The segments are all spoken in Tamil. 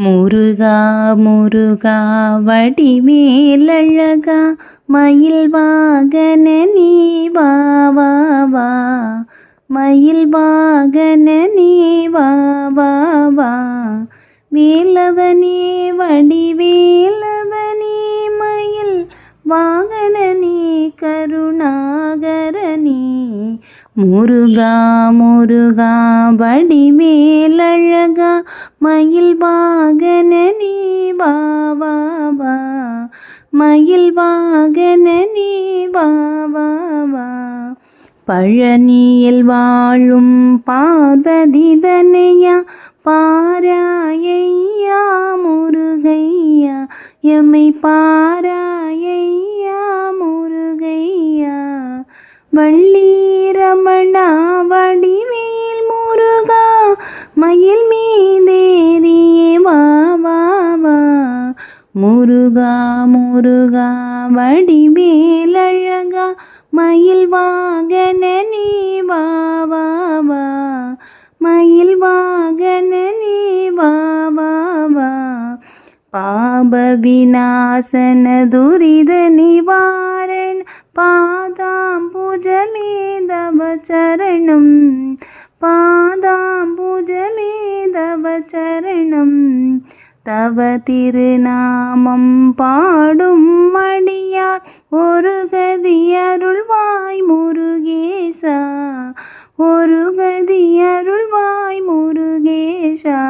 முருகா முருகா வடிவேலழகா மயில் வாகன நீ வா வா வா. மயில் வாகன நீ வா வா வா. வேலவனே வடிவேலவனே மயில் வாகனனே கருணாகரனே. முருகா முருகா வடிவேலழகா மயில் வாகன நீ வா வா வா. மயில் வாகன நீ வா வா வா. பழனியில் வாழும் பார்வதிதனையா பாராயையா முருகையா. எம்மை பாராயையா முருகையா. வள்ளீரமணா வடிவேல் முருகா. மயில் மீ முருகா முருகா வடிவேலழகா மயில் வாகன நீ வா வா வா. மயில் வாகன நீ வா வா வா. பாப விநாசன துரித நிவாரண பாதாம்புஜமே தவ சரணம். தவ திருநாமம் பாடும் மடியார் ஒரு கதி அருள்வாய் முருகேசா ஒரு கதி அருள்வாய் முருகேஷா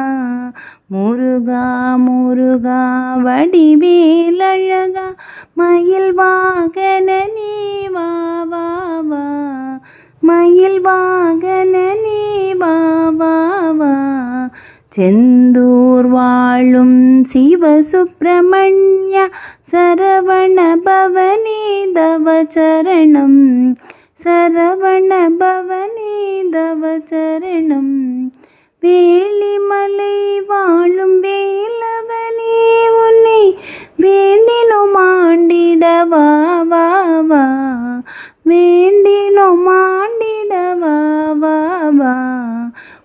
முருகா முருகா வடிவேலழகா மயில் வாகன நீ வா வா வா. மயில் வாகன நீ வா வா வா. செந்தூர் வாழும் சிவசுப்பிரமணிய சரவண பவனி சரவணபவனே தவச்சரணம் வேளிமலை வாழும் வேலவனே உன்னை வேண்டினும் ஆண்டிட வா வா. வா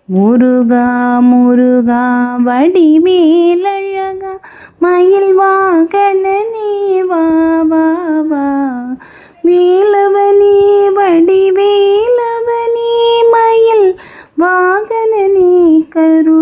முருகா முருகா வடிவேலழகா மயில் வாகனே நீ வா வா வா. வேலவனே வடிவேலவனே மயில் வாகனனே கரு